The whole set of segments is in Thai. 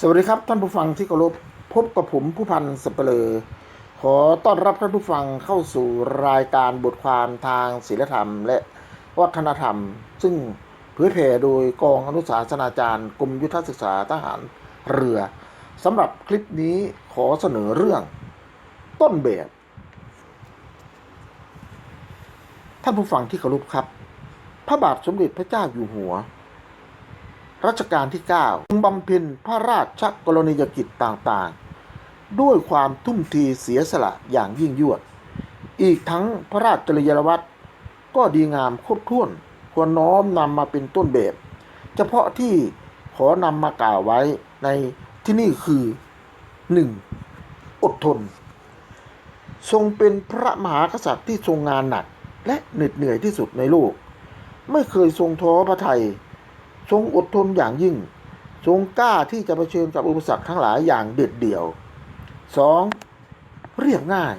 สวัสดีครับท่านผู้ฟังที่เคารพพบกับผมผู้พันสเปเลอขอต้อนรับท่านผู้ฟังเข้าสู่รายการบทความทางศีลธรรม และวัฒนธรรม ซึ่งเผยแผ่โดยกองอนุสาสนาจารย์กรมยุทธศึกษาทหารเรือสำหรับคลิปนี้ขอเสนอเรื่อง ต้นแบบท่านผู้ฟังที่เคารพครับ พระบาทสมเด็จพระเจ้าอยู่หัว รัชกาลที่9บำเพ็ญพระราชกรณียกิจต่างๆ ด้วยความทุ่มเทเสียสละอย่างยิ่งยวด อีกทั้งพระราชจริยวัตรก็ดีงามครบถ้วน ควรน้อมนำมาเป็นต้นแบบ เฉพาะที่ขอนำมากล่าวไว้ในที่นี่คือ 1. อดทน ทรงเป็นพระมหากษัตริย์ที่ทรงงานหนัก และเหน็ดเหนื่อยที่สุดในโลก ไม่เคยทรงท้อพระทัย ทรงอดทนอย่างยิ่ง ทรงกล้าที่จะเผชิญกับอุปสรรคทั้งหลายอย่างเด็ดเดี่ยว 2. เรียบง่าย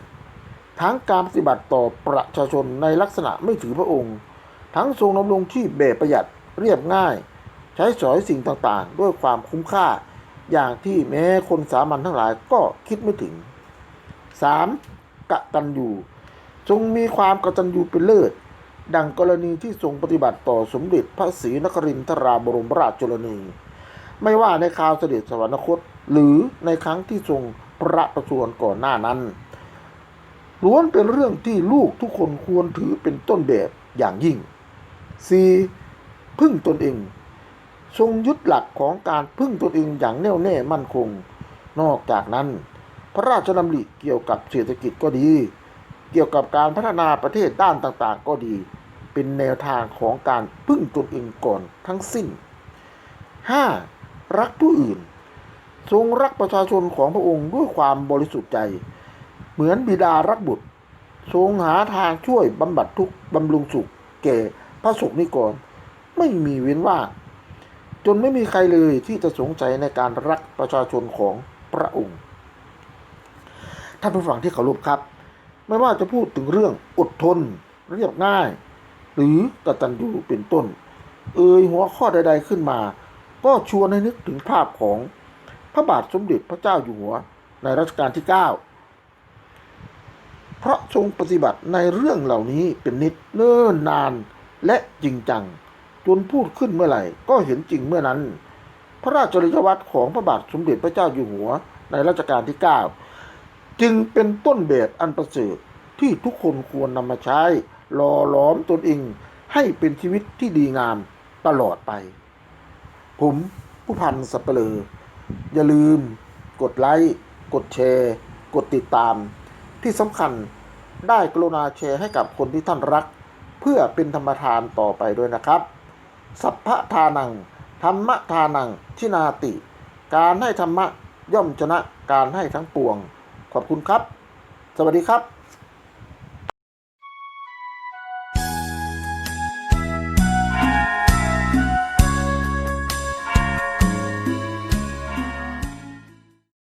ทั้งการปฏิบัติต่อประชาชนในลักษณะไม่ถือพระองค์ ทั้งทรงดำรงชีพแบประหยัดเรียบง่าย ใช้สอยสิ่งต่างๆ ด้วยความคุ้มค่าอย่างที่แม้คนสามัญทั้งหลายก็คิดไม่ถึง 3. กะตัญญูทรงมีความกตัญญูเป็นเลิศ ดังกรณีที่ทรงปฏิบัติต่อสมเด็จพระศรีนครินทราบรมราชชนนี ไม่ว่าในคราวเสด็จสวรรคต หรือในครั้งที่ทรงพระประชวรก่อนหน้านั้นล้วนเป็นเรื่องที่ลูกทุกคนควรถือเป็นต้นแบบอย่างยิ่ง 4. พึ่งตนเอง ทรงยึดหลักของการพึ่งตนเองอย่างแน่วแน่มั่นคง นอกจากนั้น พระราชดำริเกี่ยวกับเศรษฐกิจก็ดี เกี่ยวกับการพัฒนาประเทศด้านต่างๆ ก็ดี เป็นแนวทางของการพึ่งตนเองก่อนทั้งสิ้น 5. รักผู้อื่น ทรงรักประชาชนของพระองค์ด้วยความบริสุทธิ์ใจ เหมือนบิดารักบุตร ทรงหาทางช่วยบำบัดทุกข์บำรุงสุข แก่พระสงฆ์นิกรไม่มีเว้นว่างจนไม่มีใครเลยที่จะสงสัยในการรักประชาชนของพระองค์ ท่านผู้ฟังที่เคารพครับ ไม่ว่าจะพูดถึงเรื่องอดทน เรียบง่าย หรือกตัญญูเป็นต้น เอ่ยหัวข้อใด ๆขึ้นมา ก็ชวนให้นึกถึงภาพของพระบาทสมเด็จพระเจ้าอยู่หัวในรัชกาลที่ 9 เพราะทรงปฏิบัติในเรื่องเหล่านี้เป็นนิดเนิ่นนานและจริงจัง จนพูดขึ้นเมื่อไหร่ก็เห็นจริงเมื่อนั้น พระราชจริยวัตรของพระบาทสมเด็จพระเจ้าอยู่หัวในรัชกาลที่ 9 จึงเป็นต้นแบบอันประเสริฐที่ทุกคนควรนำมาใช้ หล่อหลอมตนเองให้เป็นชีวิตที่ดีงามตลอดไป ผมผู้พันสับเปลออย่าลืม กดไลค์ กดแชร์ กดติดตาม ที่สำคัญได้กรุณาแชร์ให้กับคนที่ท่านรัก เพื่อเป็นธรรมทานต่อไปด้วยนะครับ สัพพะทานัง ธรรมทานัง ชินาติ การให้ธรรมะย่อมชนะการให้ทั้งปวง ขอบคุณครับ สวัสดีครับ